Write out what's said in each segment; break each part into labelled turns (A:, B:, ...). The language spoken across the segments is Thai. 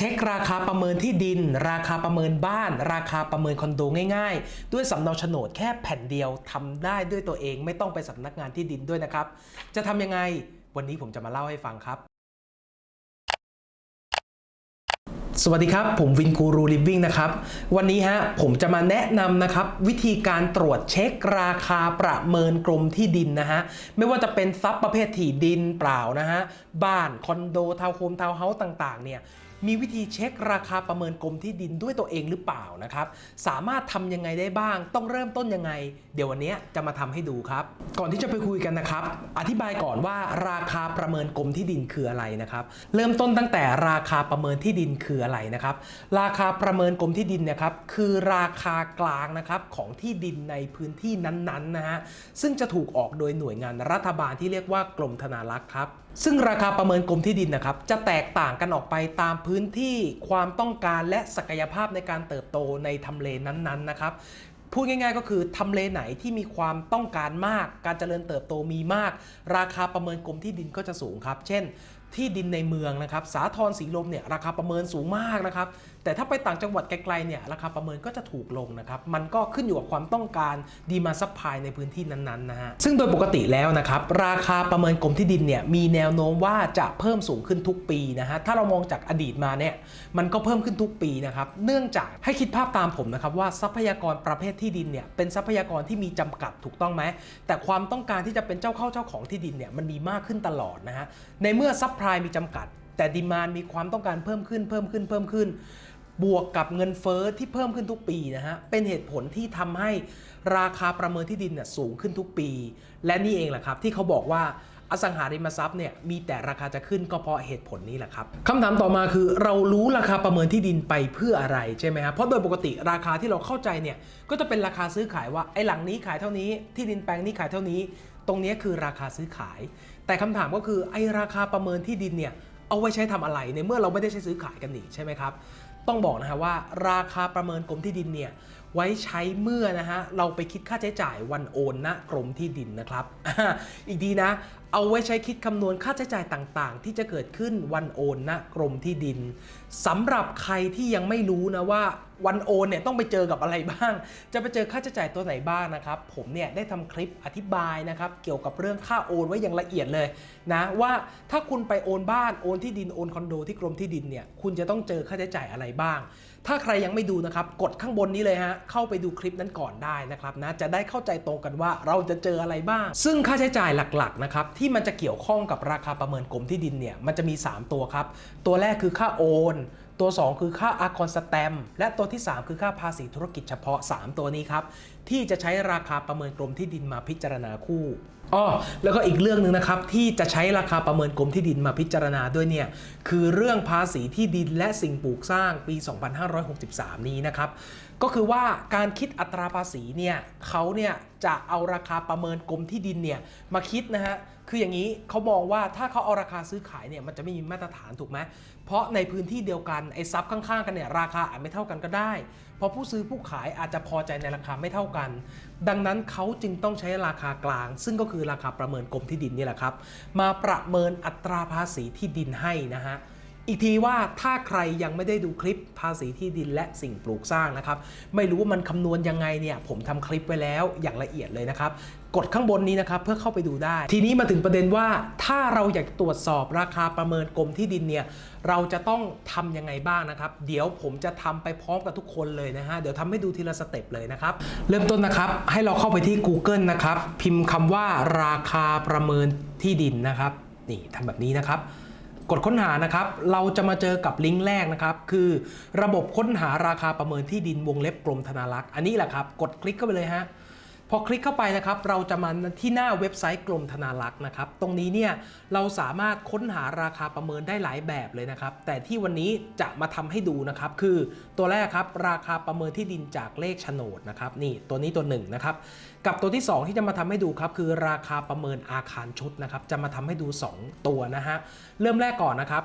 A: ช็คราคาประเมินที่ดิน ราคาประเมินบ้าน ราคาประเมินคอนโดง่ายๆ ด้วยสำเนาโฉนดแค่แผ่นเดียวทำได้ด้วยตัวเองไม่ต้องไปสำนักงานที่ดินด้วยนะครับ จะทำยังไงวันนี้ผมจะมาเล่าให้ฟังครับ สวัสดีครับ ผมวินกูรูลิฟวิ่งนะครับ วันนี้ฮะผมจะมาแนะนำนะครับ วิธีการตรวจเช็คราคาประเมินกรมที่ดินนะฮะ ไม่ว่าจะเป็นทรัพย์ประเภทที่ดินเปล่านะฮะ บ้านคอนโดทาวน์โฮมทาวน์เฮาส์ต่างๆเนี่ย มีวิธีเช็คราคาประเมินกรมที่ดินด้วยตัวเองหรือเปล่านะครับ สามารถทำยังไงได้บ้าง ต้องเริ่มต้นยังไง เดี๋ยววันนี้จะมาทำให้ดูครับ ก่อนที่จะไปคุยกันนะครับ อธิบายก่อนว่าราคาประเมินกรมที่ดินคืออะไรนะครับ เริ่มต้นตั้งแต่ราคาประเมินที่ดินคืออะไรนะครับ ราคาประเมินกรมที่ดินเนะครับคือราคากลางนะครับของที่ดินในพื้นที่นั้นๆนะฮะ ซึ่งจะถูกออกโดยหน่วยงานรัฐบาลที่เรียกว่ากรมธนารักษ์ครับ ซึ่งราคาประเมินกรมที่ดินนะครับจะแตกต่างกันออกไปตามพื้นพื้นที่ความต้องการและศักยภาพในการเติบโตในทำเลนั้นๆนะครับพูดง่ายๆก็คือทำเลไหนที่มีความต้องการมาก การเจริญเติบโตมีมาก ราคาประเมินกรมที่ดินก็จะสูงครับ เช่น ที่ดินในเมืองนะครับ สาทรสีลมเนี่ยราคาประเมินสูงมากนะครับ แต่ถ้าไปต่างจังหวัดไกลๆเนี่ยราคาประเมินก็จะถูกลงนะครับ มันก็ขึ้นอยู่กับความต้องการดีมาซัพพลายในพื้นที่นั้นๆนะฮะ ซึ่งโดยปกติแล้วนะครับ ราคาประเมินกรมที่ดินเนี่ยมีแนวโน้มว่าจะเพิ่มสูงขึ้นทุกปีนะฮะ ถ้าเรามองจากอดีตมาเนี่ยมันก็เพิ่มขึ้นทุกปีนะครับ เนื่องจากให้คิดภาพตามผมนะครับว่าทรัพยากรประเภทที่ดินเนี่ยเป็นทรัพยากรที่มีจำกัดถูกต้องไหม แต่ความต้องการที่จะเป็นเจ้าเข้าเจ้าของที่ดินเนี่ยมันมีมากขึ้นตลอดนะฮะ ในเมื่อซัพพลายมีจำกัด แต่ดีมานมีความต้องการเพิ่มขึ้นเพิ่มขึ้นเพิ่มขึ้น บวกกับเงินเฟ้อที่เพิ่มขึ้นทุกปีนะฮะเป็นเหตุผลที่ทำให้ราคาประเมินที่ดินเนี่ยสูงขึ้นทุกปี และนี่เองแหละครับที่เขาบอกว่าอสังหาริมทรัพย์เนี่ยมีแต่ราคาจะขึ้นก็เพราะเหตุผลนี้แหละครับคำถามต่อมาคือเรารู้ราคาประเมินที่ดินไปเพื่ออะไรใช่ไหมครับเพราะโดยปกติราคาที่เราเข้าใจเนี่ยก็จะเป็นราคาซื้อขายว่าไอ้หลังนี้ขายเท่านี้ที่ดินแปลงนี้ขายเท่านี้ ตรงนี้คือราคาซื้อขาย แต่คำถามก็คือไอ้ราคาประเมินที่ดินเนี่ยเอาไว้ใช้ทำอะไรในเมื่อเราไม่ได้ใช้ซื้อขายกันนี่ใช่ไหมครับต้องบอกนะฮะว่าราคาประเมินกรมที่ดินเนี่ยไว้ใช้เมื่อนะฮะเราไปคิดค่าใช้จ่ายวันโอนณกรมที่ดินนะครับ อีกดีนะ เอาไว้ใช้คิดคำนวณค่าใช้จ่ายต่างๆ ที่จะเกิดขึ้นวันโอนณกรมที่ดินสำหรับใครที่ยังไม่รู้นะว่าวันโอนเนี่ยต้องไปเจอกับอะไรบ้าง จะไปเจอค่าใช้จ่ายตัวไหนบ้างนะครับ ผมเนี่ยได้ทำคลิปอธิบายนะครับเกี่ยวกับเรื่องค่าโอนไว้อย่างละเอียดเลยนะว่าถ้าคุณไปโอนบ้านโอนที่ดินโอนคอนโดที่กรมที่ดินเนี่ยคุณจะต้องเจอค่าใช้จ่ายอะไรบ้าง ถ้าใครยังไม่ดูนะครับ กดข้างบนนี้เลยฮะ เข้าไปดูคลิปนั้นก่อนได้นะครับนะ จะได้เข้าใจตรงกันว่าเราจะเจออะไรบ้าง ซึ่งค่าใช้จ่ายหลักๆนะครับที่มันจะเกี่ยวข้องกับราคาประเมินกรมที่ดินเนี่ย มันจะมี 3 ตัวครับ ตัวแรกคือค่าโอน ตัว 2 คือค่าอากรสแตม และตัวที่ 3 คือค่าภาษีธุรกิจเฉพาะ 3 ตัวนี้ครับ ที่จะใช้ราคาประเมินกรมที่ดินมาพิจารณาคู่อ้อแล้วก็อีกเรื่องหนึ่งนะครับ ที่จะใช้ราคาประเมินกรมที่ดินมาพิจารณาด้วยเนี่ย คือเรื่องภาษีที่ดินและสิ่งปลูกสร้างปี 2563 นี้นะครับ ก็คือว่าการคิดอัตราภาษีเนี่ยเขาเนี่ยจะเอาราคาประเมินกรมที่ดินเนี่ยมาคิดนะฮะคืออย่างนี้เขามองว่าถ้าเขาเอาราคาซื้อขายเนี่ยมันจะไม่มีมาตรฐานถูกไหมเพราะในพื้นที่เดียวกันไอ้ซับข้างๆกันเนี่ยราคาอาจไม่เท่ากันก็ได้ เพราะผู้ซื้อผู้ขายอาจจะพอใจในราคาไม่เท่ากัน ดังนั้นเขาจึงต้องใช้ราคากลาง ซึ่งก็คือราคาประเมินกรมที่ดินนี่แหละครับมาประเมินอัตราภาษีที่ดินให้นะฮะ อีกทีว่าถ้าใครยังไม่ได้ดูคลิปภาษีที่ดินและสิ่งปลูกสร้างนะครับ ไม่รู้ว่ามันคำนวณยังไงเนี่ย ผมทำคลิปไว้แล้วอย่างละเอียดเลยนะครับ กดข้างบนนี้นะครับเพื่อเข้าไปดูได้ ทีนี้มาถึงประเด็นว่าถ้าเราอยากตรวจสอบราคาประเมินกรมที่ดินเนี่ยเราจะต้องทำยังไงบ้างนะครับ เดี๋ยวผมจะทำไปพร้อมกับทุกคนเลยนะฮะเดี๋ยวทำให้ดูทีละสเต็ปเลยนะครับ เริ่มต้นนะครับ ให้เราเข้าไปที่ Google นะครับ พิมพ์คำว่าราคาประเมินที่ดินนะครับ นี่ทำแบบนี้นะครับ กดค้นหานะครับ เราจะมาเจอกับลิงก์แรกนะครับ คือระบบค้นหาราคาประเมินที่ดินวงเล็บกรมธนารักษ์ อันนี้แหละครับ กดคลิกเข้าไปเลยฮะ พอคลิกเข้าไปนะครับ เราจะมาที่หน้าเว็บไซต์กรมธนารักษ์นะครับ ตรงนี้เนี่ยเราสามารถค้นหาราคาประเมินได้หลายแบบเลยนะครับ แต่ที่วันนี้จะมาทำให้ดูนะครับ คือตัวแรกครับราคาประเมินที่ดินจากเลขโฉนดนะครับนี่ตัวนี้ตัวหนึ่งนะครับกับตัวที่ 2 ที่จะมาทำให้ดูครับคือราคาประเมินอาคารชุดนะครับ จะมาทำให้ดู 2 ตัวนะฮะเริ่มแรกก่อนนะครับ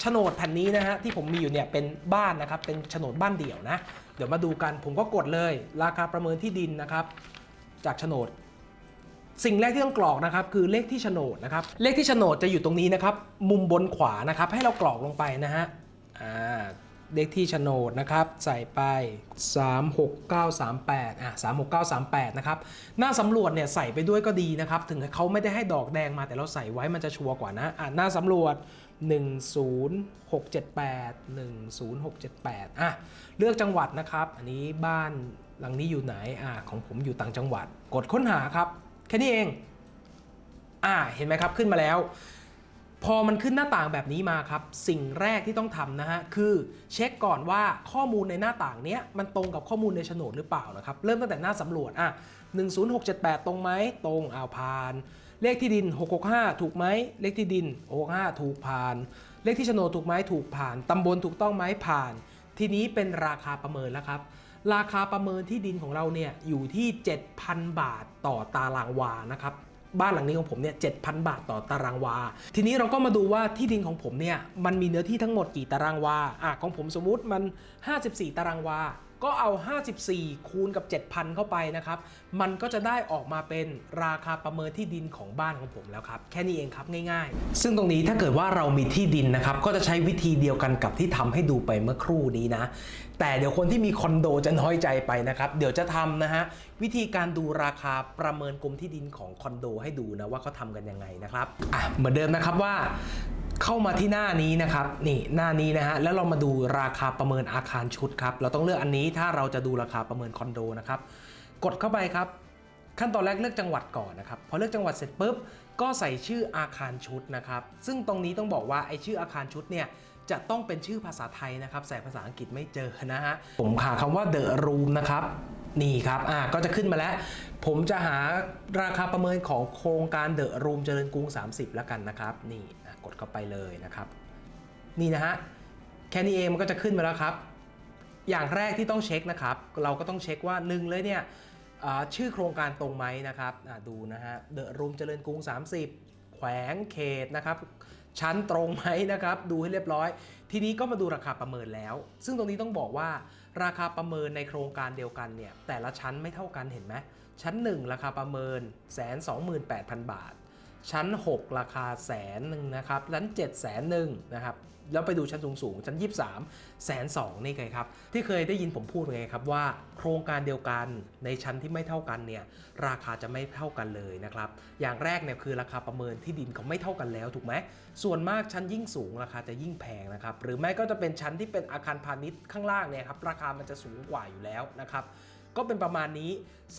A: โฉนดแผ่นนี้นะฮะที่ผมมีอยู่เนี่ยเป็นบ้านนะครับเป็นโฉนดบ้านเดี่ยวนะ เดี๋ยวมาดูกันผมก็กดเลย ราคาประเมินที่ดินนะครับ จากโฉนด สิ่งแรกที่ต้องกรอกนะครับ คือเลขที่โฉนดนะครับ เลขที่โฉนดจะอยู่ตรงนี้นะครับ มุมบนขวานะครับ ให้เรากรอกลงไปนะฮะอ่าเลขที่โฉนดนะครับ ใส่ไป 36938อะ36938 นะครับ หน้าสำรวจเนี่ยใส่ไปด้วยก็ดีนะครับ ถึงเขาไม่ได้ให้ดอกแดงมาแต่เราใส่ไว้มันจะชัวร์กว่านะอะหน้าสำรวจ 10678 10678 อะ เลือกจังหวัดนะครับ อันนี้บ้าน หลังนี้อยู่ไหนอะของผมอยู่ต่างจังหวัด กดค้นหาครับแค่นี้เอง อ่าเห็นไหมครับขึ้นมาแล้ว พอมันขึ้นหน้าต่างแบบนี้มาครับ สิ่งแรกที่ต้องทำนะฮะคือเช็คก่อนว่าข้อมูลในหน้าต่างเนี้ยมันตรงกับข้อมูลในโฉนดหรือเปล่านะครับเริ่มตั้งแต่หน้าสำรวจอะ10678 ตรงไหมตรงอ่าวผ่าน เลขที่ดิน 665 ถูกไหมเลขที่ดิน 65 ถูกผ่าน เลขที่โฉนดถูกไหมถูกผ่านตำบลถูกต้องไหมผ่าน ทีนี้เป็นราคาประเมินแล้วครับ ราคาประเมินที่ดินของเราเนี่ยอยู่ที่ 7,000 บาทต่อตารางวานะครับบ้านหลังนี้ของผมเนี่ยเจ็ดพันบาทต่อตารางวา ทีนี้เราก็มาดูว่าที่ดินของผมเนี่ยมันมีเนื้อที่ทั้งหมดกี่ตารางวาอะของผมสมมุติมัน 54 ตารางวา ก็เอา 54 คูณกับ 7,000 เข้าไปนะครับ มันก็จะได้ออกมาเป็นราคาประเมินที่ดินของบ้านของผมแล้วครับ แค่นี้เองครับง่ายๆ ซึ่งตรงนี้ถ้าเกิดว่าเรามีที่ดินนะครับ ก็จะใช้วิธีเดียวกันกับที่ทำให้ดูไปเมื่อครู่นี้นะ แต่เดี๋ยวคนที่มีคอนโดจะน้อยใจไปนะครับ เดี๋ยวจะทำนะฮะวิธีการดูราคาประเมินกรมที่ดินของคอนโดให้ดูนะว่าเขาทำกันยังไงนะครับอะเหมือนเดิมนะครับว่า เข้ามาที่หน้านี้นะครับนี่หน้านี้นะฮะแล้วเรามาดูราคาประเมินอาคารชุดครับเราต้องเลือกอันนี้ถ้าเราจะดูราคาประเมินคอนโดนะครับกดเข้าไปครับ ขั้นตอนแรกเลือกจังหวัดก่อนนะครับพอเลือกจังหวัดเสร็จปุ๊บก็ใส่ชื่ออาคารชุดนะครับซึ่งตรงนี้ต้องบอกว่าไอชื่ออาคารชุดเนี่ยจะต้องเป็นชื่อภาษาไทยนะครับใส่ภาษาอังกฤษไม่เจอนะฮะผมหาคำว่า the room นะครับนี่ครับอ่าก็จะขึ้นมาแล้ว ผมจะหาราคาประเมินของโครงการเดอะรูมเจริญกรุง 30 แล้วกันนะครับ นี่ กดเข้าไปเลยนะครับ นี่นะฮะแค่นี้เองมันก็จะขึ้นมาแล้วครับ อย่างแรกที่ต้องเช็คนะครับ เราก็ต้องเช็คว่าหนึ่งเลยเนี่ยชื่อโครงการตรงไหมนะครับดูนะฮะเดอะรูมเจริญกรุง 30 แขวงเขตนะครับชั้นตรงไหมนะครับ ดูให้เรียบร้อย ทีนี้ก็มาดูราคาประเมินแล้ว ซึ่งตรงนี้ต้องบอกว่าราคาประเมินในโครงการเดียวกันเนี่ยแต่ละชั้นไม่เท่ากันเห็นไหมชั้น 1 ราคาประเมิน1 2 8 0 0 0บาท ชั้น 6 ราคาแสนหนึ่งนะครับชั้น7แสนหนึ่งนะครับ แล้วไปดูชั้นสูงสูงชั้น 23แสนสองนี่ไงครับ ที่เคยได้ยินผมพูดไงครับว่า โครงการเดียวกันในชั้นที่ไม่เท่ากันเนี่ยราคาจะไม่เท่ากันเลยนะครับ อย่างแรกเนี่ยคือราคาประเมินที่ดินเขาไม่เท่ากันแล้วถูกไหมส่วนมากชั้นยิ่งสูงราคาจะยิ่งแพงนะครับหรือไม่ก็จะเป็นชั้นที่เป็นอาคารพาณิชย์ข้างล่างเนี่ยครับราคามันจะสูงกว่าอยู่แล้วนะครับ ก็เป็นประมาณนี้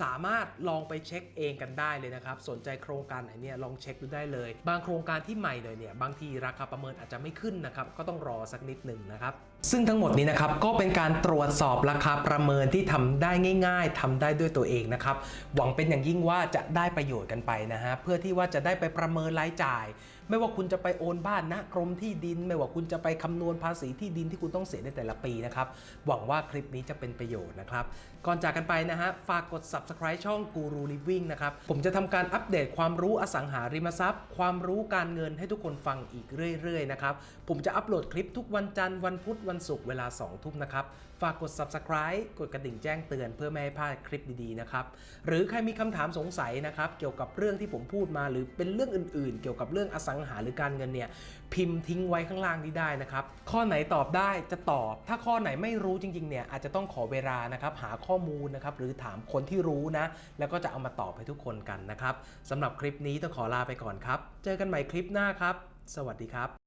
A: สามารถลองไปเช็คเองกันได้เลยนะครับ สนใจโครงการไหนเนี่ยลองเช็คดูได้เลย บางโครงการที่ใหม่เลยเนี่ยบางทีราคาประเมินอาจจะไม่ขึ้นนะครับก็ต้องรอสักนิดหนึ่งนะครับซึ่งทั้งหมดนี้นะครับก็เป็นการตรวจสอบราคาประเมินที่ทำได้ง่าย ๆทำได้ด้วยตัวเองนะครับ หวังเป็นอย่างยิ่งว่าจะได้ประโยชน์กันไปนะฮะเพื่อที่ว่าจะได้ไปประเมินรายจ่าย ไม่ว่าคุณจะไปโอนบ้านนะกรมที่ดิน ไม่ว่าคุณจะไปคำนวณภาษีที่ดินที่คุณต้องเสียในแต่ละปีนะครับหวังว่าคลิปนี้จะเป็นประโยชน์นะครับ ก่อนจากกันไปนะฮะฝากกด subscribe ช่อง Guru Living นะครับผมจะทำการอัปเดตความรู้อสังหาริมทรัพย์ ความรู้การเงินให้ทุกคนฟังอีกเรื่อยๆนะครับผมจะอัปโหลดคลิปทุกวันจันทร์วันพุธวันวันศุกร์เวลา 2 ทุ่มนะครับ ฝากกด subscribe กดกระดิ่งแจ้งเตือนเพื่อไม่ให้พลาดคลิปดีๆนะครับ หรือใครมีคำถามสงสัยนะครับเกี่ยวกับเรื่องที่ผมพูดมา หรือเป็นเรื่องอื่นๆ เกี่ยวกับเรื่องอสังหาหรือการเงินเนี่ยพิมพ์ทิ้งไว้ข้างล่างนี้ได้นะครับ ข้อไหนตอบได้จะตอบ ถ้าข้อไหนไม่รู้จริงๆเนี่ยอาจจะต้องขอเวลานะครับหาข้อมูลนะครับหรือถามคนที่รู้นะ แล้วก็จะเอามาตอบให้ทุกคนกันนะครับสำหรับคลิปนี้ต้องขอลาไปก่อนครับ เจอกันใหม่คลิปหน้าครับ สวัสดีครับ